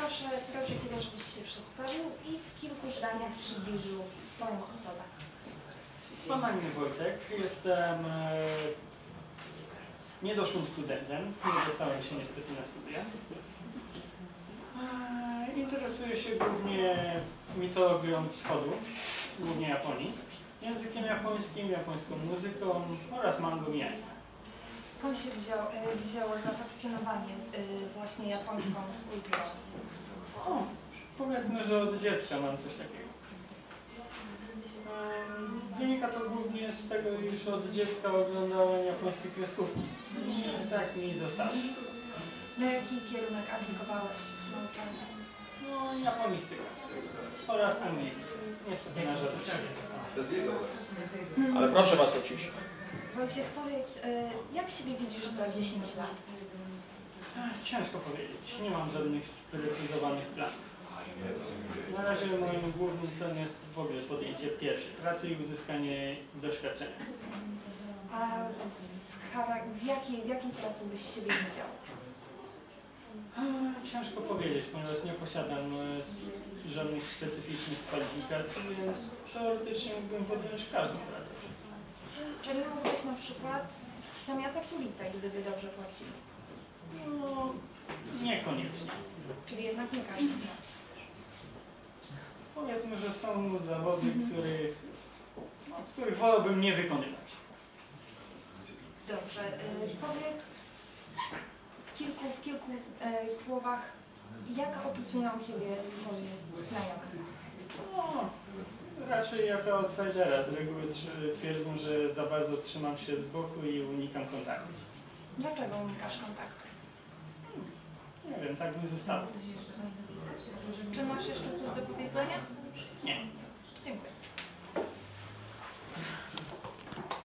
proszę, proszę Ciebie, żebyś się przedstawił i w kilku zdaniach przybliżył Twoją osobę. Mam na imię Wojtek, jestem e, niedoszłym studentem, nie dostałem się niestety na studia. E, interesuję się głównie mitologią wschodu, głównie Japonii, językiem japońskim, japońską muzyką oraz mangą i anime. Skąd się wziął, y, wzięło zafascynowanie y, właśnie japońską kulturą? O, powiedzmy, że od dziecka mam coś takiego. Em, Wynika to głównie z tego, iż od dziecka oglądałem japońskie kreskówki. I tak mi zostało. Na jaki kierunek aplikowałeś nauczanie? No, japonistyka oraz anglistyka. Niestety na dostałem. Ale proszę Was o ciszę. Wojciech, powiedz, y, jak siebie widzisz za 10 lat? Ech, Ciężko powiedzieć, nie mam żadnych sprecyzowanych planów. Na razie moim głównym celem jest w ogóle podjęcie pierwszej pracy i uzyskanie doświadczenia. A w, charak- w, jakiej, w jakiej pracy byś siebie widział? Ech, Ciężko powiedzieć, ponieważ nie posiadam e, s- żadnych specyficznych kwalifikacji, więc teoretycznie mógłbym podjąć każdą pracę. Czyli na przykład zamiatać ulicę, gdyby dobrze płacili. No, niekoniecznie. Czyli jednak nie każdy. Powiedzmy, że są zawody, których, no, których wolałbym nie wykonywać. Dobrze, y, powiedz w kilku, w kilku y, słowach, jak opisują Ciebie Twoi znajomi? Raczej jako outsidera. Z reguły twierdzą, że za bardzo trzymam się z boku i unikam kontaktu. Dlaczego unikasz kontaktu? Nie wiem, tak mi zostało. Czy masz jeszcze coś do powiedzenia? Nie.